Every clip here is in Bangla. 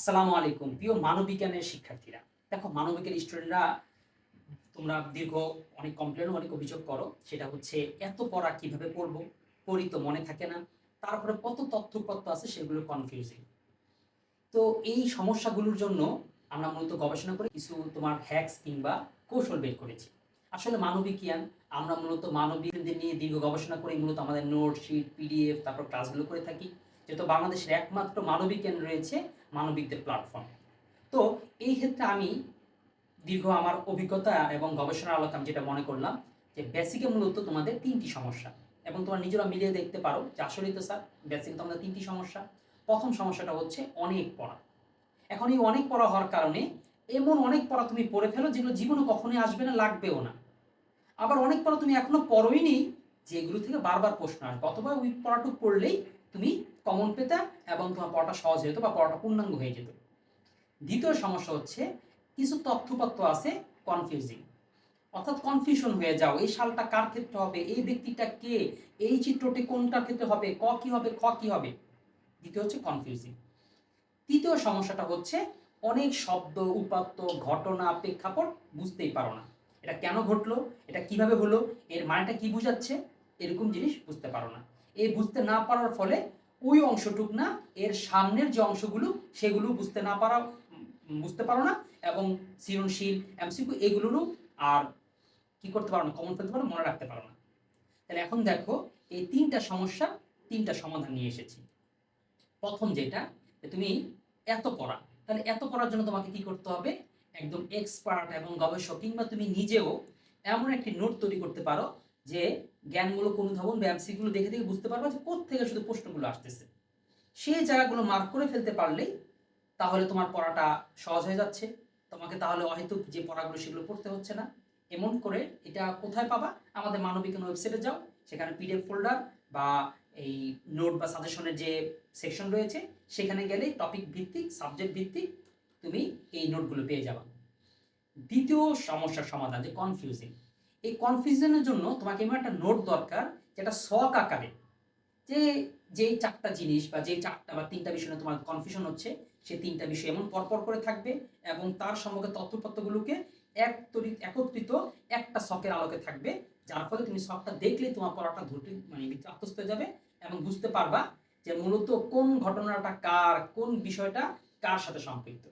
আসসালামু আলাইকুম। প্রিয় মানবিজ্ঞানের শিক্ষার্থীরা, দেখো মানবিকের স্টুডেন্টরা তোমরা দীর্ঘ অনেক কমপ্লেন অনেক অভিযোগ করো, সেটা হচ্ছে এত পড়া কীভাবে পড়ব? পড়ি তো মনে থাকে না। তারপরে কত তথ্যপত্র আছে সেগুলো কনফিউজিং তো এই সমস্যাগুলোর জন্য আমরা মূলত গবেষণা করে কিছু তোমার হ্যাক্স কিংবা কৌশল বের করেছি। আসলে মানবিক জ্ঞান আমরা মূলত মানবিকদের নিয়ে দীর্ঘ গবেষণা করে মূলত আমাদের নোট শিট পিডিএফ তারপর ক্লাসগুলো করে থাকি। যেহেতু বাংলাদেশের একমাত্র মানবিক জ্ঞান রয়েছে মানবিকদের প্ল্যাটফর্ম তো এই ক্ষেত্রে আমি দীর্ঘ আমার অভিজ্ঞতা এবং গবেষণার আলোকে আমি যেটা মনে করলাম যে বেসিকে মূলত তোমাদের তিনটি সমস্যা এবং তোমরা নিজেরা মিলিয়ে দেখতে পারো যে আসলেই তো স্যার বেসিকে তোমাদের তিনটি সমস্যা। প্রথম সমস্যাটা হচ্ছে অনেক পড়া। এখন এই অনেক পড়া হওয়ার কারণে এমন অনেক পড়া তুমি পড়ে ফেলো যেগুলো জীবনে কখনোই আসবে না, লাগবেও না। আবার অনেক পড়া তুমি এখনও পড়োই নি যেগুলো থেকে বারবার প্রশ্ন আসবে। অথবা ওই পড়াটুক পড়লেই তুমি কমন পেতা এবং তোমার পড়াটা সহজ হয়ে যেত বা পড়াটা পূর্ণাঙ্গ হয়ে যেত। দ্বিতীয় সমস্যা হচ্ছে কিছু তথ্যপত্র আছে কনফিউজিং অর্থাৎ কনফিউশন হয়ে যাও, এই সালটা কার ক্ষেত্রে হবে, এই ব্যক্তিটা কে, এই চিত্রটি কোনটার ক্ষেত্রে হবে, ক কি হবে, খ কি হবে? দ্বিতীয় হচ্ছে কনফিউজিং তৃতীয় সমস্যাটা হচ্ছে অনেক শব্দ, উপাত্ত, ঘটনা, প্রেক্ষাপট বুঝতেই পারো না। এটা কেন ঘটলো? এটা কীভাবে হলো? এর মানেটা কি বোঝাচ্ছে? এরকম জিনিস বুঝতে পারো না। এই বুঝতে না পারার ফলে ওই অংশটুক না, এর সামনের যে অংশগুলো সেগুলো বুঝতে না পারা, বুঝতে পারো না এবং সৃজনশীল এমসিকিউ এগুলোরও আর কি করতে পারো না কমন ফেলতে পারো মনে রাখতে পারো না। তাহলে এখন দেখো, এই তিনটা সমস্যা তিনটা সমাধান নিয়ে এসেছি। প্রথম যেটা তুমি এত পড়া, তাহলে এত পড়ার জন্য তোমাকে কি করতে হবে? একদম এক্সপার্ট এবং গবেষক কিংবা তুমি নিজেও এমন একটি নোট তৈরি করতে পারো যে জ্ঞানমূলক অনুধাবন বা এমসিগুলো দেখে দেখে বুঝতে পারবা যে থেকে শুধু প্রশ্নগুলো আসতেছে। সেই জায়গাগুলো মার্ক করে ফেলতে পারলেই তাহলে তোমার পড়াটা সহজ হয়ে যাচ্ছে। তোমাকে তাহলে অহেতুক যে পড়াগুলো সেগুলো পড়তে হচ্ছে না। এমন করে এটা কোথায় পাবা? আমাদের মানবিজ্ঞান ওয়েবসাইটে যাও, সেখানে পিডিএফ ফোল্ডার বা এই নোট বা সাজেশনের যে সেকশন রয়েছে, সেখানে গেলে টপিক ভিত্তিক সাবজেক্ট ভিত্তিক তুমি এই নোটগুলো পেয়ে যাবা। দ্বিতীয় সমস্যার সমাধান, যে কনফিউজিং এই কনফিউশনের জন্য তোমাকে এমন একটা নোট দরকার, যেটা শখ আকারে। যে যেই চারটা জিনিস বা যেই চারটা বা তিনটা বিষয় তোমার কনফিউশন হচ্ছে, সে তিনটা বিষয় এমন পরপর করে থাকবে এবং তার সম্পর্কে তথ্যপত্রগুলোকে এক একত্রিত একটা শখের আলোকে থাকবে, যার ফলে তুমি শখটা দেখলে তোমার পড়াটা ধরতে মানে আত্মস্থ হয়ে যাবে এবং বুঝতে পারবা যে মূলত কোন ঘটনাটা কার, কোন বিষয়টা কার সাথে সম্পৃক্ত।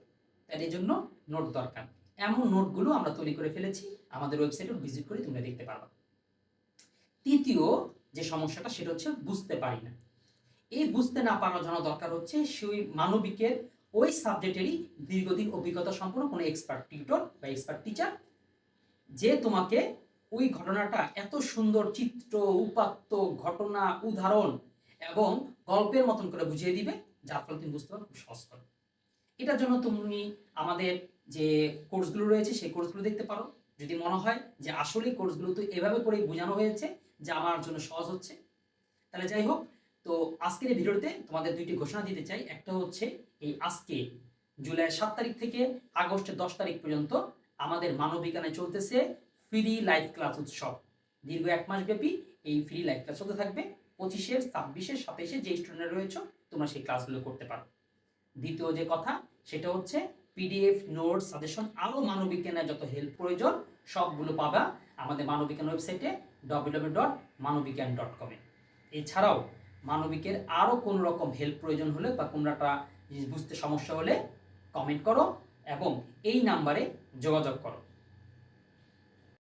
তাই এই জন্য নোট দরকার। এমন নোটগুলো আমরা তৈরি করে ফেলেছি, আমাদের ওয়েবসাইটে ভিজিট করে তোমরা দেখতে পারবা। তৃতীয় যে সমস্যাটা, সেটা হচ্ছে বুঝতে পারি না। এই বুঝতে না পারার জন্য দরকার হচ্ছে সেই মানবিকের ওই সাবজেক্টেরই দীর্ঘদিন অভিজ্ঞতা সম্পন্ন কোনো এক্সপার্ট টিউটর বা এক্সপার্ট টিচার যে তোমাকে ওই ঘটনাটা এত সুন্দর চিত্র, উপাত্ত, ঘটনা, উদাহরণ এবং গল্পের মতন করে বুঝিয়ে দিবে, যার ফলে তুমি বুঝতে পারো খুব সহজ করে। এটার জন্য তুমি আমাদের যে কোর্সগুলো রয়েছে, সেই কোর্সগুলো দেখতে পারো। যদি মনে হয় যে আসলে কোর্সগুলো তো এভাবে করেই বোঝানো হয়েছে যা আমার জন্য সহজ হচ্ছে, তাহলে যাই হোক। তো আজকের এই ভিডিওতে তোমাদের দুইটি ঘোষণা দিতে চাই। একটা হচ্ছে এই আজকে জুলাই সাত তারিখ থেকে আগস্টের দশ তারিখ পর্যন্ত আমাদের মানবিকানে চলতেছে ফ্রি লাইভ ক্লাস উৎসব। দীর্ঘ এক মাস ব্যাপী এই ফ্রি লাইভ ক্লাস চলতে থাকবে। পঁচিশে ছাব্বিশের সাতাইশে যে স্টুডেন্ট রয়েছে, তোমরা সেই ক্লাসগুলো করতে পারো। দ্বিতীয় যে কথা, সেটা হচ্ছে পিডিএফ নোট সাজেশন আরও মানবিজ্ঞানের যত হেল্প প্রয়োজন, সবগুলো পাবা আমাদের মানবিজ্ঞান ওয়েবসাইটে ডব্লিউ ডট মানবিজ্ঞান ডট কমে এছাড়াও মানবিকের আরও কোনো রকম হেল্প প্রয়োজন হলে বা কোনোটা বুঝতে সমস্যা হলে কমেন্ট করো এবং এই নাম্বারে যোগাযোগ করো।